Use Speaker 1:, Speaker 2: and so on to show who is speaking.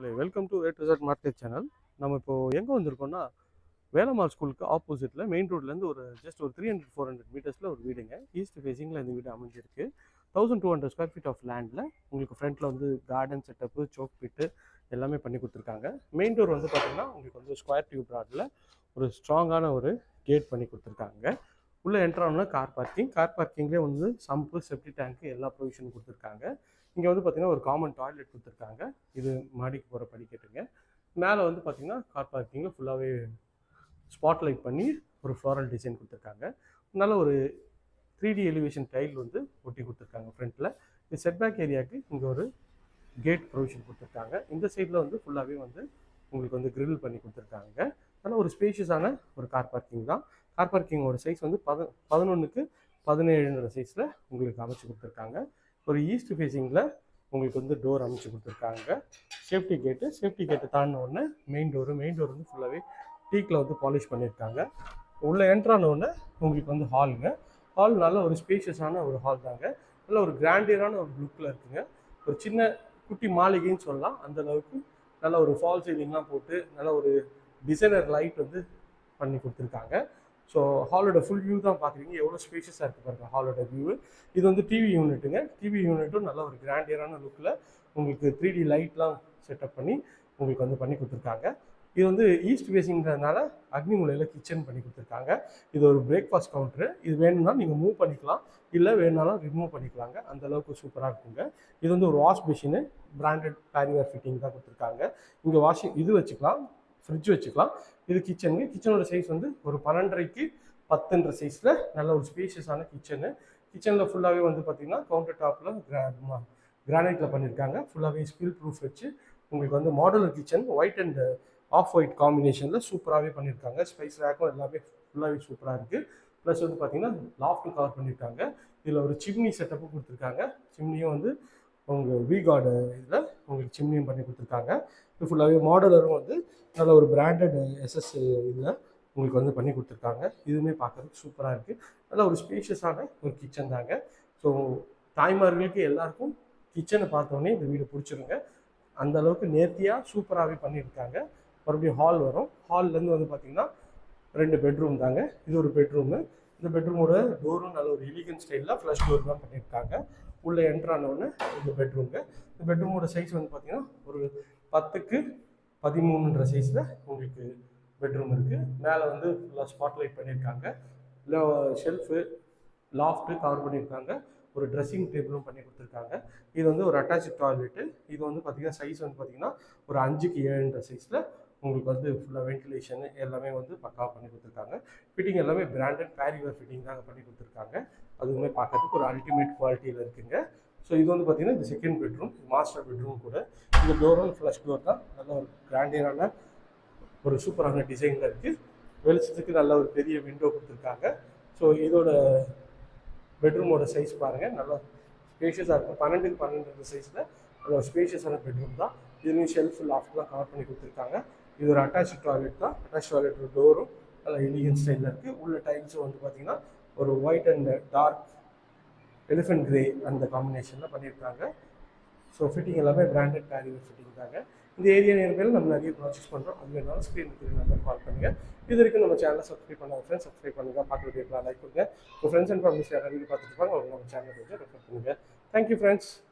Speaker 1: மக்களே welcome to A to Z market channel நம்ம இப்போ எங்கே வந்திருக்கோம்னா வேலம்மாள் ஸ்கூலுக்கு ஆப்போசிட்டில் மெயின் ரோட்லேருந்து ஒரு ஜஸ்ட் ஒரு த்ரீ ஹண்ட்ரட் ஃபோர் ஹண்ட்ரட் மீட்டர்ஸில் ஒரு வீடுங்க. ஈஸ்ட் ஃபேஸிங்கில் இந்த வீடு அமைஞ்சிருக்கு. Thousand two hundred square feet of லேண்டில் உங்களுக்கு ஃப்ரண்ட்டில் வந்து கார்டன் செட்டப்பு சோக் பிட்டு எல்லாமே பண்ணி கொடுத்துருக்காங்க. மெயின் டோர் வந்து பார்த்திங்கன்னா உங்களுக்கு வந்து ஸ்கொயர் டியூப் ராட்டில் ஒரு ஸ்ட்ராங்கான ஒரு கேட் பண்ணி கொடுத்துருக்காங்க. உள்ளே என்ட்ரானா கார் பார்க்கிங் கார் பார்க்கிங்லேயே வந்து சம்பு செப்டி டேங்க்கு எல்லா ப்ரொவிஷனும் கொடுத்துருக்காங்க. இங்கே வந்து பார்த்தீங்கன்னா ஒரு காமன் டாய்லெட் கொடுத்துருக்காங்க. இது மாடிக்கு போகிற படிக்கட்டுங்க மேலே வந்து பார்த்தீங்கன்னா கார் பார்க்கிங்கில் ஃபுல்லாகவே ஸ்பாட் லைட் பண்ணி ஒரு ஃப்ளாரல் டிசைன் கொடுத்துருக்காங்க. நல்ல ஒரு த்ரீ டி எலிவேஷன் டைல் வந்து ஒட்டி கொடுத்துருக்காங்க ஃப்ரண்ட்டில் இது செட்பேக் ஏரியாவுக்கு இங்கே ஒரு கேட் ப்ரொவிஷன் கொடுத்துருக்காங்க. இந்த சைடில் வந்து ஃபுல்லாகவே வந்து உங்களுக்கு வந்து grill பண்ணி கொடுத்துருக்காங்க. நல்ல ஒரு ஸ்பேஷியஸான ஒரு கார் பார்க்கிங் தான். கார் பார்க்கிங்கோட சைஸ் வந்து பத பதினொன்றுக்கு பதினேழுன்ற சைஸில் உங்களுக்கு அமைச்சு கொடுத்துருக்காங்க. ஒரு ஈஸ்ட் ஃபேஸிங்கில் உங்களுக்கு வந்து டோர் அமைச்சு கொடுத்துருக்காங்க. சேஃப்டி கேட்டு சேஃப்டி கேட்டு தாண்டின உடனே மெயின் டோரு மெயின் டோர் வந்து ஃபுல்லாகவே டீக்கில் வந்து பாலிஷ் பண்ணியிருக்காங்க. உள்ளே என்ட்ரான உடனே உங்களுக்கு வந்து ஹாலுங்க ஹால் நல்ல ஒரு ஸ்பேஷியஸான ஒரு ஹால் தாங்க. நல்ல ஒரு கிராண்டியரான ஒரு லுக்கில் இருக்குங்க. ஒரு சின்ன குட்டி மாளிகைன்னு சொல்லலாம். அந்த அளவுக்கு நல்ல ஒரு ஃபால் சீலிங்லாம் போட்டு நல்ல ஒரு டிசைனர் லைட் வந்து பண்ணி கொடுத்துருக்காங்க. ஸோ ஹாலோட ஃபுல் வியூ தான் பார்க்குறீங்க. எவ்வளோ ஸ்பேஷியஸாக இருக்குது பாருங்க ஹாலோட வியூ இது வந்து டிவி யூனிட்டுங்க டிவி யூனிட்டும் நல்ல ஒரு கிராண்டியரான லுக்கில் உங்களுக்கு த்ரீ டி லைட்லாம் செட்டப் பண்ணி உங்களுக்கு வந்து பண்ணி கொடுத்துருக்காங்க. இது வந்து ஈஸ்ட் ஃபேஸிங்கிறதுனால அக்னி மூலையில் கிச்சன் பண்ணி கொடுத்துருக்காங்க. இது ஒரு பிரேக்ஃபாஸ்ட் கவுண்டரு இது வேணும்னா நீங்கள் மூவ் பண்ணிக்கலாம். இல்லை வேணுனாலும் ரிமூவ் பண்ணிக்கலாங்க. அந்த அளவுக்கு சூப்பராக இருக்குங்க. இது வந்து ஒரு wash machine branded Parryware fitting தான் கொடுத்துருக்காங்க. இங்கே வாஷிங் இது வச்சுக்கலாம். ஃப்ரிட்ஜ் வச்சுக்கலாம். இது கிச்சனுங்க கிச்சனோட சைஸ் வந்து ஒரு பன்னெண்டரைக்கு பத்துன்ற சைஸில் நல்ல ஒரு ஸ்பேஷியஸான கிச்சனு கிச்சனில் ஃபுல்லாகவே வந்து பார்த்திங்கன்னா கவுண்டர் டாப்பில் கிரானைட்டில் பண்ணியிருக்காங்க ஃபுல்லாகவே ஸ்பில் ப்ரூஃப் வச்சு உங்களுக்கு வந்து modular kitchen white and off white காம்பினேஷனில் சூப்பராகவே பண்ணியிருக்காங்க ஸ்பைஸ் ரேக்கும் எல்லாமே ஃபுல்லாகவே சூப்பராக இருக்குது ப்ளஸ் வந்து பார்த்தீங்கன்னா லாஃப்ட்டு கவர் பண்ணியிருக்காங்க இதில் ஒரு சிம்னி செட்டப்பும் கொடுத்துருக்காங்க. சிம்னியும் வந்து உங்கள் வீகார்டு இதில் உங்களுக்கு சிம்னியும் பண்ணி கொடுத்துருக்காங்க. இது ஃபுல்லாகவே மாடலரும் வந்து நல்ல ஒரு பிராண்டட் எஸ்எஸ் இதில் உங்களுக்கு வந்து பண்ணி கொடுத்துருக்காங்க. இதுவுமே பார்க்கறதுக்கு சூப்பராக இருக்குது நல்ல ஒரு ஸ்பேஷியஸான ஒரு கிச்சன் தாங்க. ஸோ தாய்மார்களுக்கு எல்லாருக்கும் கிச்சனை பார்த்தோன்னே இந்த வீடு பிடிச்சிருங்க. அந்த அளவுக்கு நேர்த்தியாக சூப்பராகவே பண்ணியிருக்காங்க. மறுபடியும் ஹால் வரும். ஹால்லேருந்து வந்து பார்த்தீங்கன்னா ரெண்டு பெட்ரூம் தாங்க. இது ஒரு பெட்ரூமு இந்த பெட்ரூமோட டோரும் நல்ல ஒரு எலிகன் ஸ்டைலில் ஃப்ளஷ் டோர் தான் பண்ணியிருக்காங்க. உள்ளே என்ட்ரானவுடனே இந்த பெட்ரூம்ங்க இந்த பெட்ரூமோட சைஸ் வந்து பார்த்தீங்கன்னா ஒரு பத்துக்கு பதிமூணுன்ற சைஸில் உங்களுக்கு பெட்ரூம் இருக்குது மேலே வந்து ஃபுல்லாக ஸ்பாட்லைட் பண்ணியிருக்காங்க. இல்லை ஷெல்ஃபு லாஃப்ட்டு கவர் பண்ணியிருக்காங்க. ஒரு ட்ரெஸ்ஸிங் டேபிளும் பண்ணி கொடுத்துருக்காங்க. இது வந்து ஒரு அட்டாச் டாய்லெட்டு இது வந்து பார்த்திங்கன்னா சைஸ் வந்து பார்த்தீங்கன்னா ஒரு அஞ்சுக்கு ஏழுன்ற சைஸில் உங்களுக்கு வந்து ஃபுல்லாக வென்டிலேஷன் எல்லாமே வந்து பக்காவாக பண்ணி கொடுத்துருக்காங்க. ஃபிட்டிங் எல்லாமே பிராண்டட் பேரிவர் ஃபிட்டிங் தாங்க பண்ணி கொடுத்துருக்காங்க. அதுவுமே பார்க்கறதுக்கு ஒரு அல்டிமேட் குவாலிட்டியில் இருக்குங்க. ஸோ இது வந்து பார்த்தீங்கன்னா இந்த செகண்ட் பெட்ரூம் மாஸ்டர் பெட்ரூம் கூட. இந்த டோரும் ஃப்ளஷ் டோர் தான். நல்ல ஒரு கிராண்டியரான ஒரு சூப்பரான டிசைனில் இருக்குது வெளிச்சத்துக்கு நல்ல ஒரு பெரிய விண்டோ கொடுத்துருக்காங்க. ஸோ இதோட பெட்ரூமோட சைஸ் பாருங்கள் நல்லா ஸ்பேஷியஸாக இருக்கும். பன்னெண்டுக்கு பன்னெண்டு சைஸில் நல்ல ஒரு ஸ்பேஷியஸான பெட்ரூம் தான். இதுலேயும் ஷெல்ஃப் லாஃப்ட்லாம் கவர் பண்ணி கொடுத்துருக்காங்க. இது ஒரு அட்டாச் டாய்லெட் தான். அட்டாச் டாய்லெட் டோரும் அதில் எலிகன் ஸ்டைலில் இருக்குது உள்ள டைல்ஸும் வந்து பார்த்தீங்கன்னா ஒரு white and dark elephant grey அந்த காம்பினேஷனில் பண்ணியிருக்காங்க. ஸோ ஃபிட்டிங் எல்லாமே பிராண்டட் பேரிவர் ஃபிட்டிங் தாங்க. இந்த ஏரியா நேர்மையில் நம்ம நிறைய ப்ராஜெக்ட்ஸ் பண்ணுறோம் அது வேணாலும் ஸ்க்ரீன் நம்பர் கால் பண்ணுங்கள் இது வரைக்கும் நம்ம சேனலை சப்ஸ்கிரைப் பண்ணாத ஃப்ரெண்ட்ஸ் சப்ஸ்கிரைப் பண்ணுங்கள் பார்க்குறது எப்படி லைக் கொடுங்க. உங்கள் ஃப்ரெண்ட்ஸ் அண்ட் ஃபேமிலிஸ் யாராவது வீடியோ பார்த்துட்டு இருப்பாங்க அவங்க நம்ம சேனலை கொஞ்சம் ரெஃபர் பண்ணுங்கள் தேங்க்யூ ஃப்ரெண்ட்ஸ்